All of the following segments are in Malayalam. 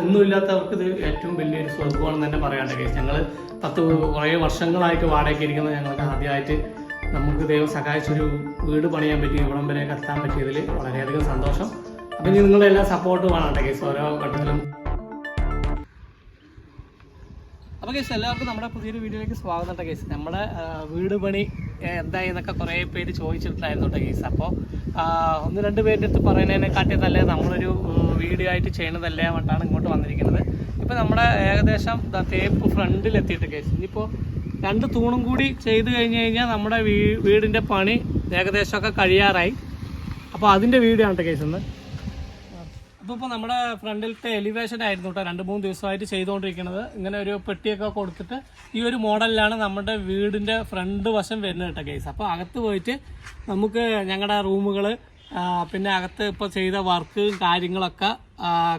ഒന്നുമില്ലാത്തവർക്ക് ഇത് ഏറ്റവും വലിയൊരു സ്വർഗമാണെന്ന് തന്നെ പറയാണ്ട് കേസ്. ഞങ്ങൾ പത്ത് കുറേ വർഷങ്ങളായിട്ട് വാടകയ്ക്ക് ഇരിക്കുന്ന ഞങ്ങൾക്ക് ആദ്യമായിട്ട് നമുക്ക് ദൈവം സഹായിച്ചൊരു വീട് പണിയാൻ പറ്റി ഇവിടം വരെ എത്താൻ പറ്റിയതിൽ വളരെയധികം സന്തോഷം. അപ്പം ഇനി നിങ്ങളുടെ എല്ലാ സപ്പോർട്ടും വേണം കേസ് ഓരോ ഘട്ടത്തിലും. അപ്പോൾ കേസ് എല്ലാവർക്കും നമ്മുടെ പുതിയൊരു വീഡിയോയിലേക്ക് സ്വാഗതം കേസ്. നമ്മുടെ വീട് പണി എന്തായി എന്നൊക്കെ കുറേ പേര് ചോദിച്ചിട്ടുണ്ടായിരുന്നു ടൈസ് അപ്പോൾ ഒന്ന് രണ്ട് പേരുടെ അടുത്ത് പറയുന്നതിനെക്കാട്ടി നല്ല നമ്മളൊരു വീഡിയോ ആയിട്ട് ചെയ്യണതല്ലേ കൊണ്ടാണ് ഇങ്ങോട്ട് വന്നിരിക്കുന്നത്. ഇപ്പോൾ നമ്മുടെ ഏകദേശം തേപ്പ് ഫ്രണ്ടിലെത്തിയിട്ട് കേസ്. ഇനിയിപ്പോൾ രണ്ട് തൂണും കൂടി ചെയ്ത് കഴിഞ്ഞ് കഴിഞ്ഞാൽ നമ്മുടെ വീടിന്റെ പണി ഏകദേശമൊക്കെ കഴിയാറായി. അപ്പോൾ അതിന്റെ വീഡിയോ ആണ് കേസ് ഇന്ന്. ഇപ്പോൾ നമ്മുടെ ഫ്രണ്ടിലത്തെ എലിവേഷൻ ആയിരുന്നു കേട്ടോ രണ്ട് മൂന്ന് ദിവസമായിട്ട് ചെയ്തുകൊണ്ടിരിക്കുന്നത് ഇങ്ങനെ ഒരു പെട്ടിയൊക്കെ കൊടുത്തിട്ട് ഈ ഒരു മോഡലിലാണ് നമ്മുടെ വീടിന്റെ ഫ്രണ്ട് വശം വരുന്നത് കേട്ടോ കേസ് അപ്പോൾ അകത്ത് പോയിട്ട് നമുക്ക് ഞങ്ങളുടെ റൂമുകൾ പിന്നെ അകത്ത് ഇപ്പോൾ ചെയ്ത വർക്ക് കാര്യങ്ങളൊക്കെ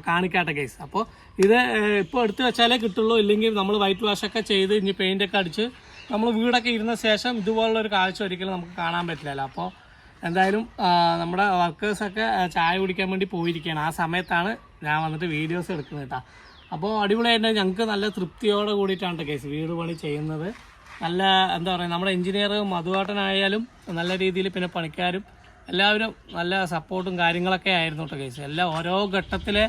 കാണിക്കാട്ടെ കേസ് അപ്പോൾ ഇത് ഇപ്പോൾ എടുത്തു വെച്ചാലേ കിട്ടുള്ളൂ. ഇല്ലെങ്കിൽ നമ്മൾ വൈറ്റ് വാഷൊക്കെ ചെയ്ത് ഇനി പെയിന്റൊക്കെ അടിച്ച് നമ്മൾ വീടൊക്കെ ഇരുന്ന ശേഷം ഇതുപോലുള്ള ഒരു കാഴ്ച ഒരിക്കലും നമുക്ക് കാണാൻ പറ്റില്ലല്ലോ. അപ്പോൾ എന്തായാലും നമ്മുടെ വർക്കേഴ്സൊക്കെ ചായ കുടിക്കാൻ വേണ്ടി പോയിരിക്കുകയാണ്. ആ സമയത്താണ് ഞാൻ വന്നിട്ട് വീഡിയോസ് എടുക്കുന്നത് കേട്ടോ. അപ്പോൾ അടിപൊളിയായിട്ട് ഞങ്ങൾക്ക് നല്ല തൃപ്തിയോടെ കൂടിയിട്ടാണ് കേസ് വീട് പണി ചെയ്യുന്നത്. നല്ല എന്താ പറയുക നമ്മുടെ എഞ്ചിനീയർ മധുവാട്ടനായാലും നല്ല രീതിയിൽ പിന്നെ പണിക്കാരും എല്ലാവരും നല്ല സപ്പോർട്ടും കാര്യങ്ങളൊക്കെ ആയിരുന്നു കേട്ടോ കേസ് എല്ലാം ഓരോ ഘട്ടത്തിലെ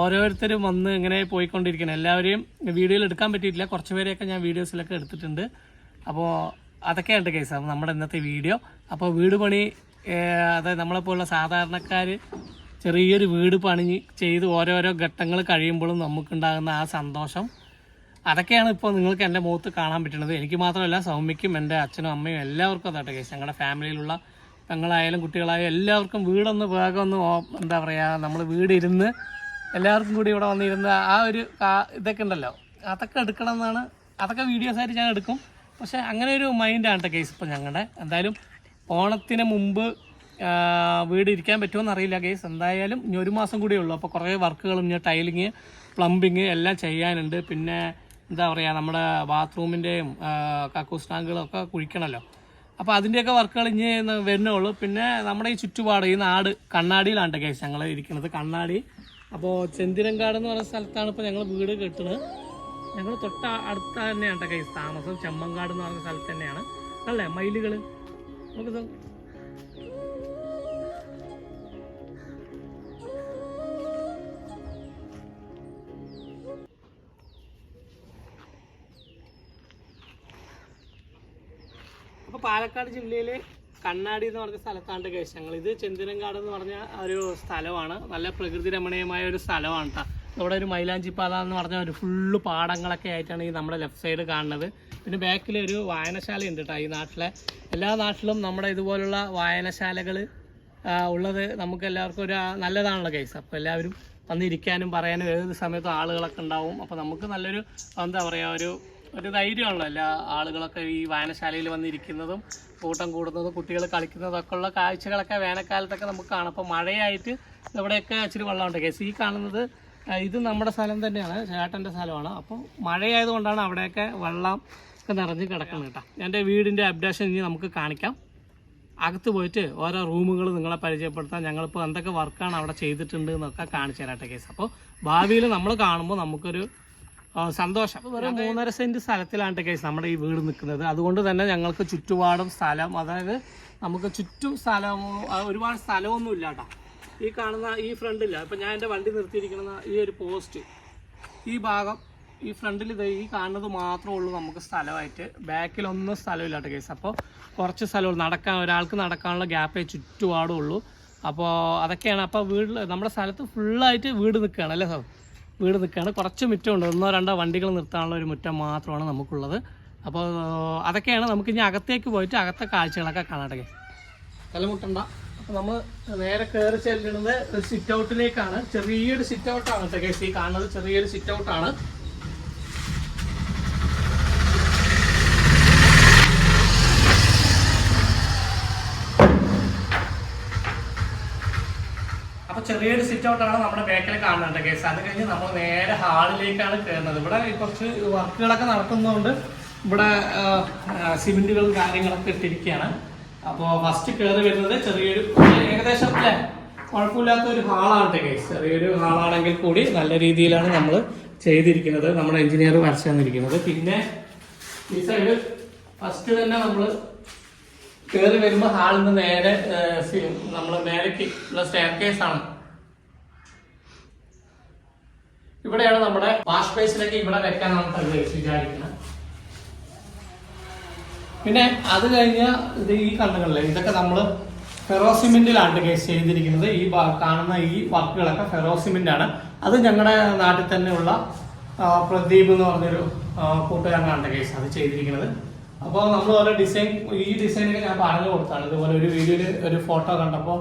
ഓരോരുത്തരും വന്ന് ഇങ്ങനെ പോയിക്കൊണ്ടിരിക്കണം എല്ലാവരെയും വീഡിയോയിൽ എടുക്കാൻ പറ്റിയിട്ടില്ല. കുറച്ച് പേരെയൊക്കെ ഞാൻ വീഡിയോസിലൊക്കെ എടുത്തിട്ടുണ്ട്. അപ്പോൾ അതൊക്കെയാണ് കേസ് അപ്പോൾ നമ്മുടെ ഇന്നത്തെ വീഡിയോ അപ്പോൾ വീട് പണി അതായത് നമ്മളെപ്പോലുള്ള സാധാരണക്കാർ ചെറിയൊരു വീട് പണി ചെയ്ത് ഓരോരോ ഘട്ടങ്ങൾ കഴിയുമ്പോഴും നമുക്കുണ്ടാകുന്ന ആ സന്തോഷം. അതൊക്കെയാണ് ഇപ്പോൾ നിങ്ങൾക്ക് എന്റെ മുഖത്ത് കാണാൻ പറ്റുന്നത്. എനിക്ക് മാത്രമല്ല സൗമ്യക്കും എന്റെ അച്ഛനും അമ്മയും എല്ലാവർക്കും അതാട്ടെ കേസ് ഞങ്ങളുടെ ഫാമിലിയിലുള്ള പെങ്ങളായാലും കുട്ടികളായാലും എല്ലാവർക്കും വീടൊന്ന് വേഗം ഒന്ന് എന്താ പറയുക നമ്മൾ വീടിരുന്ന് എല്ലാവർക്കും കൂടി ഇവിടെ വന്നിരുന്ന് ആ ഒരു ഇതൊക്കെ ഉണ്ടല്ലോ. അതൊക്കെ എടുക്കണം എന്നാണ് അതൊക്കെ വീഡിയോസായിട്ട് ഞാൻ എടുക്കും. പക്ഷേ അങ്ങനെ ഒരു മൈൻഡാണ് കേട്ടോ കേസ് ഇപ്പോൾ ഞങ്ങളുടെ എന്തായാലും ഓണത്തിന് മുമ്പ് വീട് ഇരിക്കാൻ പറ്റുമോ അറിയില്ല കേസ്. എന്തായാലും ഇനി ഒരു മാസം കൂടെ ഉള്ളൂ. അപ്പോൾ കുറേ വർക്കുകളും ഇനി ടൈലിങ് പ്ലംബിങ് എല്ലാം ചെയ്യാനുണ്ട്. പിന്നെ എന്താ പറയുക നമ്മുടെ ബാത്റൂമിന്റെയും കക്കൂസ് ടാങ്കുകളും ഒക്കെ കുഴിക്കണമല്ലോ അപ്പോൾ അതിന്റെയൊക്കെ വർക്കുകൾ ഇനി ന- വരുന്നേ ഉള്ളൂ പിന്നെ നമ്മുടെ ഈ ചുറ്റുപാട് ഈ നാട് കണ്ണാടിയിലാണ് കേസ് ഞങ്ങൾ ഇരിക്കുന്നത്. കണ്ണാടി. അപ്പോൾ ചെന്തിരങ്കാട് എന്ന് പറയുന്ന സ്ഥലത്താണ് ഇപ്പോൾ ഞങ്ങൾ വീട് കെട്ടുന്നത് ഞങ്ങൾ തൊട്ട അടുത്ത തന്നെയാണ് കേസ് താമസം. ചെമ്മങ്കാട് എന്ന് പറഞ്ഞ സ്ഥലത്ത് തന്നെയാണ്. അല്ലേ? മയിലുകൾ നമുക്ക് അപ്പോൾ പാലക്കാട് ജില്ലയിലെ കണ്ണാടി എന്ന് പറഞ്ഞ സ്ഥലത്താണ് കേസ് ഞങ്ങൾ ഇത് ചെന്തിരങ്കാട് എന്ന് പറഞ്ഞ ഒരു സ്ഥലമാണ്. നല്ല പ്രകൃതി രമണീയമായ ഒരു സ്ഥലമാണ് കേട്ടോ ഇവിടെ ഒരു മൈലാഞ്ചി പാത എന്ന് പറഞ്ഞാൽ ഒരു ഫുള്ള് പാടങ്ങളൊക്കെ ആയിട്ടാണ് ഈ നമ്മുടെ ലെഫ്റ്റ് സൈഡ് കാണുന്നത്. പിന്നെ ബാക്കിൽ ഒരു വായനശാല ഉണ്ട് കേട്ടോ ഈ നാട്ടിലെ. എല്ലാ നാട്ടിലും നമ്മുടെ ഇതുപോലുള്ള വായനശാലകൾ ഉള്ളത് നമുക്ക് എല്ലാവർക്കും ഒരു നല്ലതാണല്ലോ കേസ് അപ്പോൾ എല്ലാവരും വന്നിരിക്കാനും പറയാനും ഏത് സമയത്തും ആളുകളൊക്കെ ഉണ്ടാവും. അപ്പോൾ നമുക്ക് നല്ലൊരു എന്താ പറയുക ഒരു ഒരു ധൈര്യമാണല്ലോ എല്ലാ ആളുകളൊക്കെ ഈ വായനശാലയിൽ വന്നിരിക്കുന്നതും കൂട്ടം കൂടുന്നതും കുട്ടികൾ കളിക്കുന്നതൊക്കെ ഉള്ള കാഴ്ചകളൊക്കെ വേനൽക്കാലത്തൊക്കെ നമുക്ക് കാണാം. അപ്പോൾ മഴയായിട്ട് ഇവിടെയൊക്കെ ഇച്ചിരി വെള്ളമുണ്ട് കേസ് ഈ കാണുന്നത് ഇത് നമ്മുടെ സ്ഥലം തന്നെയാണ് ചേട്ടന്റെ സ്ഥലമാണ്. അപ്പോൾ മഴയായതുകൊണ്ടാണ് അവിടെയൊക്കെ വെള്ളം ഒക്കെ നിറഞ്ഞ് കിടക്കുന്നത് കേട്ടോ. എന്റെ വീടിന്റെ അപ്ഡേഷൻ ഇനി നമുക്ക് കാണിക്കാം. അകത്ത് പോയിട്ട് ഓരോ റൂമുകൾ നിങ്ങളെ പരിചയപ്പെടുത്താൻ ഞങ്ങളിപ്പോൾ എന്തൊക്കെ വർക്കാണ് അവിടെ ചെയ്തിട്ടുണ്ട് എന്നൊക്കെ കാണിച്ചു തരാട്ടെ കേസ്. അപ്പോൾ ഭാവിയിൽ നമ്മൾ കാണുമ്പോൾ നമുക്കൊരു സന്തോഷം. ഒരു മൂന്നര സെന്റ് സ്ഥലത്തിലാണ് കേസ് നമ്മുടെ ഈ വീട് നിൽക്കുന്നത്. അതുകൊണ്ട് തന്നെ ഞങ്ങൾക്ക് ചുറ്റുപാടും സ്ഥലം അതായത് നമുക്ക് ചുറ്റും സ്ഥലമോ ഒരുപാട് സ്ഥലമൊന്നും ഇല്ല കേട്ടോ. ഈ കാണുന്ന ഈ ഫ്രണ്ടില്ല ഇപ്പം ഞാൻ എന്റെ വണ്ടി നിർത്തിയിരിക്കുന്ന ഈ ഒരു പോസ്റ്റ് ഈ ഭാഗം ഈ ഫ്രണ്ടിൽ ഇത് ഈ കാണുന്നത് മാത്രമേ ഉള്ളൂ നമുക്ക് സ്ഥലമായിട്ട്. ബാക്കിലൊന്നും സ്ഥലമില്ല കേട്ടോ കേസ് അപ്പോൾ കുറച്ച് സ്ഥലമുള്ളൂ നടക്കാൻ ഒരാൾക്ക് നടക്കാനുള്ള ഗ്യാപ്പേ ചുറ്റുപാടും ഉള്ളൂ. അപ്പോൾ അതൊക്കെയാണ്. അപ്പോൾ വീട്ടിൽ നമ്മുടെ സ്ഥലത്ത് ഫുള്ളായിട്ട് വീട് നിൽക്കുകയാണ് അല്ലേ സാർ? വീട് നിൽക്കുകയാണ്. കുറച്ച് മുറ്റമുണ്ട് ഒന്നോ രണ്ടോ വണ്ടികൾ നിർത്താനുള്ള ഒരു മുറ്റം മാത്രമാണ് നമുക്കുള്ളത്. അപ്പോൾ അതൊക്കെയാണ്. നമുക്ക് ഇനി അകത്തേക്ക് പോയിട്ട് അകത്തെ കാഴ്ചകളൊക്കെ കാണാട്ടെ തലമുട്ടണ്ട. നമ്മൾ നേരെ കയറി ചെല്ലുന്നത് ഒരു സിറ്റ് ഔട്ടിലേക്കാണ് ചെറിയൊരു സിറ്റ് ഔട്ടാണ് കേട്ടോ ഈ കാണുന്നത്. ചെറിയൊരു സിറ്റ് ഔട്ടാണ് അപ്പൊ ചെറിയൊരു സിറ്റ് ഔട്ടാണ് നമ്മുടെ ബേക്കിൽ കാണുന്നുണ്ട് കേസ് അത് കഴിഞ്ഞ് നമ്മൾ നേരെ ഹാളിലേക്കാണ് കയറുന്നത് ഇവിടെ കുറച്ച് വർക്കുകളൊക്കെ നടക്കുന്നതുകൊണ്ട് ഇവിടെ സിമെന്റുകളും കാര്യങ്ങളൊക്കെ ഇട്ടിരിക്കുകയാണ് അപ്പോൾ ഫസ്റ്റ് കയറി വരുന്നത് ചെറിയൊരു ഏകദേശം അല്ലേ? കുഴപ്പമില്ലാത്ത ഒരു ഹാളാണ് കേസ് ചെറിയൊരു ഹാളാണെങ്കിൽ കൂടി നല്ല രീതിയിലാണ് നമ്മൾ ചെയ്തിരിക്കുന്നത്. നമ്മുടെ എഞ്ചിനീയർ വരച്ചു തന്നിരിക്കുന്നത് പിന്നെ ഈ സൈഡ് ഫസ്റ്റ് തന്നെ നമ്മൾ കയറി വരുമ്പോൾ ഹാളിൽ നിന്ന് നേരെ നമ്മൾ മേലേക്ക് ഉള്ള സ്റ്റെയർ ആണ്. ഇവിടെയാണ് നമ്മുടെ വാഷ് ബേസിലേക്ക് ഇവിടെ വെക്കാനാണ് വിചാരിക്കുന്നത്. പിന്നെ അത് കഴിഞ്ഞ ഇത് ഈ കണ്ണുകളിലെ ഇതൊക്കെ നമ്മൾ ഫെറോസിമെന്റിലാണ് കേസ് ചെയ്തിരിക്കുന്നത്. ഈ കാണുന്ന ഈ വർക്കുകളൊക്കെ ഫെറോസിമെന്റ് ആണ് അത് ഞങ്ങളുടെ നാട്ടിൽ തന്നെയുള്ള പ്രദീപ് എന്ന് പറഞ്ഞൊരു കൂട്ടുകാരനാണ് കേസ് അത് ചെയ്തിരിക്കുന്നത്. അപ്പോൾ നമ്മൾ ഓരോ ഡിസൈൻ ഈ ഡിസൈനൊക്കെ ഞാൻ പറഞ്ഞു കൊടുത്താണ്. ഇതുപോലെ ഒരു വീഡിയോയിൽ ഒരു ഫോട്ടോ കണ്ടപ്പോൾ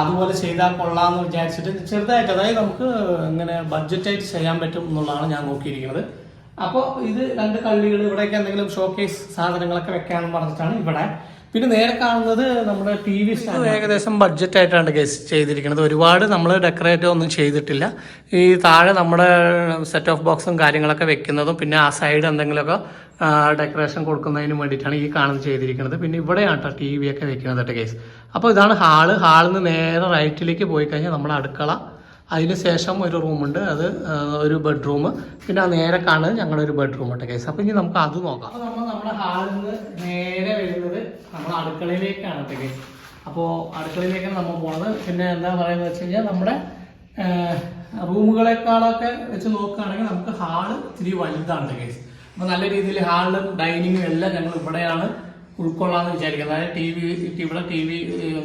അതുപോലെ ചെയ്താൽ കൊള്ളാമെന്ന് വിചാരിച്ചിട്ട് ചെറുതായിട്ട് അതായത് നമുക്ക് ഇങ്ങനെ ബഡ്ജറ്റായിട്ട് ചെയ്യാൻ പറ്റും എന്നുള്ളതാണ് ഞാൻ നോക്കിയിരിക്കുന്നത്. അപ്പോൾ ഇത് രണ്ട് കള്ളികൾ ഇവിടെയൊക്കെ എന്തെങ്കിലും ഷോക്കേസ് സാധനങ്ങളൊക്കെ വെക്കാമെന്ന് പറഞ്ഞിട്ടാണ് ഇവിടെ. പിന്നെ നേരെ കാണുന്നത് നമ്മുടെ ടി വി ഏകദേശം ബഡ്ജറ്റ് ആയിട്ടാണ് കേസ് ചെയ്തിരിക്കുന്നത്. ഒരുപാട് നമ്മൾ ഡെക്കറേറ്റ് ഒന്നും ചെയ്തിട്ടില്ല. ഈ താഴെ നമ്മുടെ സെറ്റ് ഓഫ് ബോക്സും കാര്യങ്ങളൊക്കെ വെക്കുന്നതും പിന്നെ ആ സൈഡ് എന്തെങ്കിലുമൊക്കെ ഡെക്കറേഷൻ കൊടുക്കുന്നതിന് വേണ്ടിയിട്ടാണ് ഈ കാണുന്നത് ചെയ്തിരിക്കുന്നത്. പിന്നെ ഇവിടെയാണ് കേട്ടോ ടി വി ഒക്കെ വെക്കുന്നത് കേട്ടോ കേസ് അപ്പോൾ ഇതാണ് ഹാൾ ഹാളിൽ നിന്ന് നേരെ റൈറ്റിലേക്ക് പോയി കഴിഞ്ഞാൽ നമ്മൾ അടുക്കള അതിന് ശേഷം ഒരു റൂമുണ്ട്. അത് ഒരു ബെഡ്റൂം. പിന്നെ നേരെ കാണുന്നത് ഞങ്ങളുടെ ഒരു ബെഡ്റൂം ഉണ്ട് കേസ് അപ്പോൾ ഇനി നമുക്ക് അത് നോക്കാം. അപ്പോൾ നമ്മൾ നമ്മുടെ ഹാളിൽ നിന്ന് നേരെ വരുന്നത് നമ്മൾ അടുക്കളയിലേക്കാണ് കേസ് അപ്പോൾ അടുക്കളയിലേക്കാണ് നമ്മൾ പോണത്. പിന്നെ എന്താ പറയുന്നത് വെച്ച് കഴിഞ്ഞാൽ നമ്മുടെ റൂമുകളെക്കാളൊക്കെ വെച്ച് നോക്കുകയാണെങ്കിൽ നമുക്ക് ഹാൾ ഇത്തിരി വലുതാണ് കേസ് അപ്പോൾ നല്ല രീതിയിൽ ഹാളിലും ഡൈനിങ്ങും എല്ലാം ഞങ്ങൾ ഇവിടെയാണ് ഉൾക്കൊള്ളാന്ന് വിചാരിക്കുന്നത്. അതായത് ടി വി ഇവിടെ ടി വി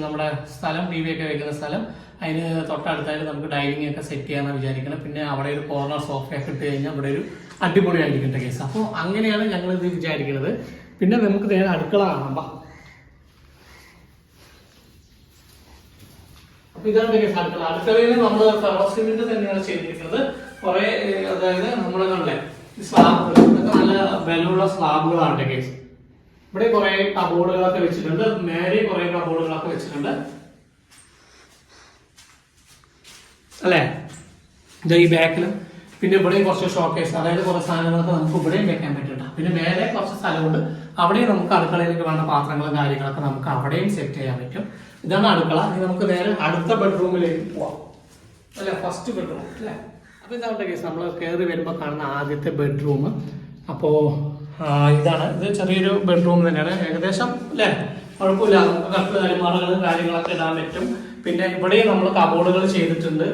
നമ്മുടെ സ്ഥലം ടി വി ഒക്കെ വെക്കുന്ന സ്ഥലം. അതിന് തൊട്ടടുത്തായിട്ട് നമുക്ക് ഡൈനിങ് ഒക്കെ സെറ്റ് ചെയ്യാമെന്ന് വിചാരിക്കണം. പിന്നെ അവിടെ ഒരു കോർണർ സോഫയൊക്കെ ഇട്ട് കഴിഞ്ഞാൽ അവിടെ ഒരു അടിപൊളിയായിരിക്കും കേസ് അപ്പോൾ അങ്ങനെയാണ് ഞങ്ങൾ ഇത് വിചാരിക്കുന്നത് പിന്നെ നമുക്ക് നേരെ അടുക്കള കാണാം. ബാ. അപ്പൊ ഇതാണ് കേസ് അടുക്കള. അടുക്കളയിൽ നമ്മൾ ഫെറോസിമെന്റ് തന്നെയാണ് ചെയ്തിരിക്കുന്നത്. കുറെ അതായത് നമ്മുടെ നല്ല നല്ല ബലമുള്ള സ്ലാബുകളാണ് കേസ് ഇവിടെ കുറെ കബോർഡുകളൊക്കെ വെച്ചിട്ടുണ്ട്. മേലെ കുറെ കബോർഡുകളൊക്കെ വെച്ചിട്ടുണ്ട്. അല്ലേ? ഇത് ഈ ബാക്കിൽ പിന്നെ ഇവിടെയും കുറച്ച് ഷോക്കേസ് അതായത് കുറച്ച് സാധനങ്ങളൊക്കെ നമുക്ക് ഇവിടെയും വെക്കാൻ പറ്റുന്നുണ്ട്. പിന്നെ മേലെ കുറച്ച് സ്ഥലമുണ്ട് അവിടെയും നമുക്ക് അടുക്കളയിലേക്ക് വേണ്ട പാത്രങ്ങളും കാര്യങ്ങളൊക്കെ നമുക്ക് അവിടെയും സെറ്റ് ചെയ്യാൻ പറ്റും. ഇതാണ് അടുക്കള. ഇനി നമുക്ക് നേരെ അടുത്ത ബെഡ്റൂമിലേക്ക് പോവാം. അല്ലേ? ഫസ്റ്റ് ബെഡ്റൂം അല്ലേ? അപ്പോൾ ഇതാവട്ടെ കേസ് നമ്മൾ കയറി വരുമ്പോൾ കാണുന്ന ആദ്യത്തെ ബെഡ്റൂം അപ്പോൾ ഇതാണ്. ഇത് ചെറിയൊരു ബെഡ്റൂം തന്നെയാണ്. ഏകദേശം അല്ലേ? കുഴപ്പമില്ല. നമുക്ക് കട്ട് കാര്യങ്ങളൊക്കെ ഇടാൻ പറ്റും. പിന്നെ ഇവിടെ നമ്മൾ കബോർഡുകൾ ചെയ്തിട്ടുണ്ട്.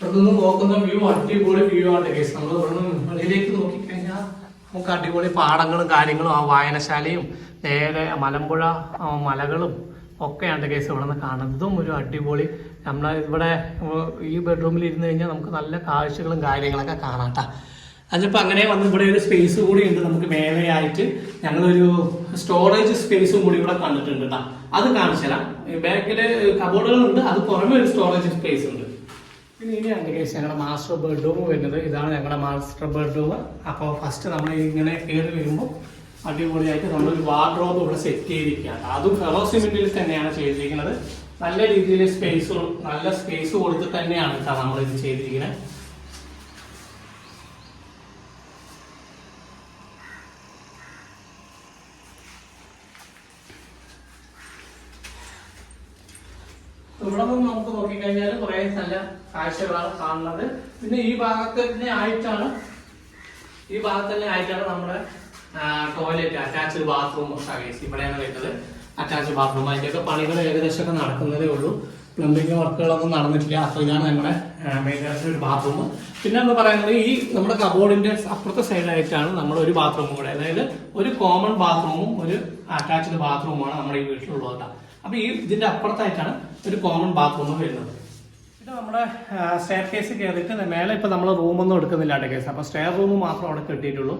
ഇവിടുന്ന് നോക്കുന്ന വ്യൂ അടിപൊളി വ്യൂ ആണ് കേസ്. നമ്മൾ ഇവിടുന്ന് മുകളിലേക്ക് നോക്കിക്കഴിഞ്ഞാൽ നമുക്ക് അടിപൊളി പാടങ്ങളും കാര്യങ്ങളും ആ വായനശാലയും നേരെ മലമ്പുഴ മലകളും ഒക്കെയാണ് കേസ് ഇവിടെ നിന്ന് കാണുന്നതും ഒരു അടിപൊളി. നമ്മൾ ഇവിടെ ഈ ബെഡ്റൂമിൽ ഇരുന്ന് കഴിഞ്ഞാൽ നമുക്ക് നല്ല കാഴ്ചകളും കാര്യങ്ങളൊക്കെ കാണാട്ടാ. അതിപ്പോൾ അങ്ങനെ വന്ന് ഇവിടെ ഒരു സ്പേസ് കൂടി ഉണ്ട് നമുക്ക് മേലെയായിട്ട്. ഞങ്ങളൊരു സ്റ്റോറേജ് സ്പേസും കൂടി ഇവിടെ കണ്ടിട്ടുണ്ട് കേട്ടോ അത് കാണിച്ചു തരാം. ബാക്കിൽ കബോർഡുകളുണ്ട് അത് പുറമെ ഒരു സ്റ്റോറേജ് സ്പേസ് ഉണ്ട്. പിന്നെ ഞങ്ങളുടെ മാസ്റ്റർ ബെഡ്റൂം വരുന്നത്. ഇതാണ് ഞങ്ങളുടെ മാസ്റ്റർ ബെഡ്റൂം അപ്പോൾ ഫസ്റ്റ് നമ്മൾ ഇങ്ങനെ കയറി വരുമ്പോൾ അടിപൊളിയായിട്ട് നമ്മളൊരു വാർഡ്രോബ് ഇവിടെ സെറ്റ് ചെയ്തിരിക്കുകയാണ്. അതും ഫെറോ സിമെന്റിൽ തന്നെയാണ് ചെയ്തിരിക്കുന്നത്. നല്ല രീതിയിൽ സ്പേസ് നല്ല സ്പേസ് കൊടുത്ത് തന്നെയാണ് കേട്ടോ ഇത് ചെയ്തിരിക്കുന്നത്. ഇവിടെ നമുക്ക് നോക്കിക്കഴിഞ്ഞാൽ കുറെ നല്ല കാഴ്ചകളാണ് കാണുന്നത്. പിന്നെ ഈ ഭാഗത്ത് തന്നെ ആയിട്ടാണ് ഈ ഭാഗത്ത് തന്നെ ആയിട്ടാണ് നമ്മുടെ ടോയ്ലറ്റ് അറ്റാച്ച്ഡ് ബാത്റൂം സർവീസ് ഇവിടെയാണ് വരുന്നത്. അറ്റാച്ച്ഡ് ബാത്റൂം അതിന്റെയൊക്കെ പണികൾ ഏകദേശം നടക്കുന്നതേ ഉള്ളൂ. പ്ലംബിംഗ് വർക്കുകളൊന്നും നടന്നിട്ടില്ല. അപ്പോൾ ഇതാണ് നമ്മുടെ മെയിനായിട്ട് ഒരു ബാത്റൂം പിന്നെ എന്ന് പറയുന്നത് ഈ നമ്മുടെ കബോർഡിന്റെ അപ്പുറത്തെ സൈഡായിട്ടാണ് നമ്മൾ ഒരു ബാത്റൂമും കൂടെ. അതായത് ഒരു കോമൺ ബാത്റൂമും ഒരു അറ്റാച്ച്ഡ് ബാത്റൂമാണ് നമ്മുടെ ഈ വീട്ടിലുള്ളത് അപ്പൊ ഈ ഇതിന്റെ അപ്പുറത്തായിട്ടാണ് ഒരു കോമൺ ബാത്റൂം വരുന്നത്. ഇത് നമ്മുടെ സ്റ്റെയർ കേസ് കയറിയിട്ട് മേലെ ഇപ്പൊ നമ്മൾ റൂമൊന്നും എടുക്കുന്നില്ല കേസ് അപ്പൊ സ്റ്റെയർ റൂം മാത്രം അവിടെ കിട്ടിയിട്ടുള്ളൂ.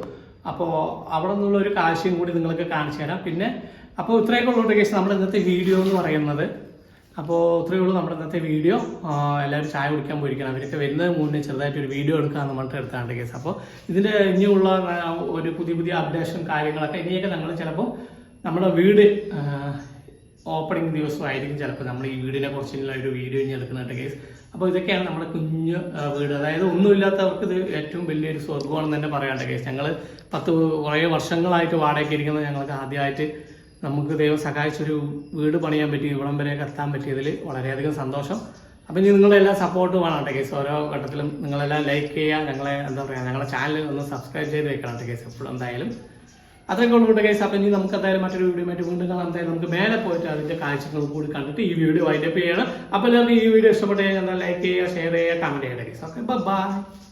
അപ്പോൾ അവിടെ നിന്നുള്ള ഒരു കാഴ്ചയും കൂടി നിങ്ങൾക്ക് കാണിച്ചു തരാം. പിന്നെ അപ്പോൾ ഇത്രയൊക്കെ ഉള്ളൂ കേസ് നമ്മുടെ ഇന്നത്തെ വീഡിയോ എന്ന് പറയുന്നത്. അപ്പോൾ ഇത്രയേ ഉള്ളൂ നമ്മുടെ ഇന്നത്തെ വീഡിയോ എല്ലാവരും ചായ കുടിക്കാൻ പോയിരിക്കണം. അവരൊക്കെ വരുന്നത് മുന്നേ ചെറുതായിട്ട് ഒരു വീഡിയോ എടുക്കാൻ പറഞ്ഞിട്ട് എടുത്താണ് കേസ് അപ്പോൾ ഇതിന്റെ ഇനിയുള്ള ഒരു പുതിയ പുതിയ അപ്ഡേഷൻ കാര്യങ്ങളൊക്കെ ഇനിയൊക്കെ നമ്മൾ ചിലപ്പോൾ നമ്മുടെ വീട് ഓപ്പണിംഗ് ദിവസമായിരിക്കും ചിലപ്പോൾ. നമ്മൾ ഈ വീടിനെ കുറിച്ചുള്ള ഒരു വീഡിയോ ഇനി എടുക്കുന്നുണ്ട് കേസ് അപ്പോൾ ഇതൊക്കെയാണ് നമ്മുടെ കുഞ്ഞ് വീട്. അതായത് ഒന്നുമില്ലാത്തവർക്ക് ഇത് ഏറ്റവും വലിയൊരു സ്വർഗമാണെന്ന് തന്നെ പറയാണ്ട് കേസ് ഞങ്ങൾ പത്ത് കുറേ വർഷങ്ങളായിട്ട് വാടകയ്ക്ക് ഇരിക്കുന്നത് ഞങ്ങൾക്ക് ആദ്യമായിട്ട് നമുക്ക് ദൈവം സഹായിച്ചൊരു വീട് പണിയാൻ പറ്റി ഇവിടം വരെ എത്താൻ പറ്റിയതിൽ വളരെയധികം സന്തോഷം. അപ്പം ഇനി നിങ്ങളെല്ലാം സപ്പോർട്ട് വേണം കേസ് ഓരോ ഘട്ടത്തിലും നിങ്ങളെല്ലാം ലൈക്ക് ചെയ്യുക ഞങ്ങളെ എന്താ പറയുക ഞങ്ങളുടെ ചാനൽ ഒന്ന് സബ്സ്ക്രൈബ് ചെയ്ത് വെക്കണം കേസ് എപ്പോഴും എന്തായാലും അതൊക്കെ ഉള്ളൂ കേസ് അപ്പം ഇനി നമുക്ക് എന്തായാലും മറ്റൊരു വീഡിയോ മറ്റു വീണ്ടും കാണാം. എന്തായാലും നമുക്ക് മേലെ പോയിട്ട് അതിന്റെ കാഴ്ചകൾ കൂടി കണ്ടിട്ട് ഈ വീഡിയോ വൈൻഡപ്പ് ചെയ്യണം അപ്പം എല്ലാവർക്കും ഈ വീഡിയോ ഇഷ്ടപ്പെട്ട് കഴിഞ്ഞാൽ ലൈക്ക് ചെയ്യുക ഷെയർ ചെയ്യുക കമന്റ് ചെയ്യുക കേസ് ഓക്കെ ബൈ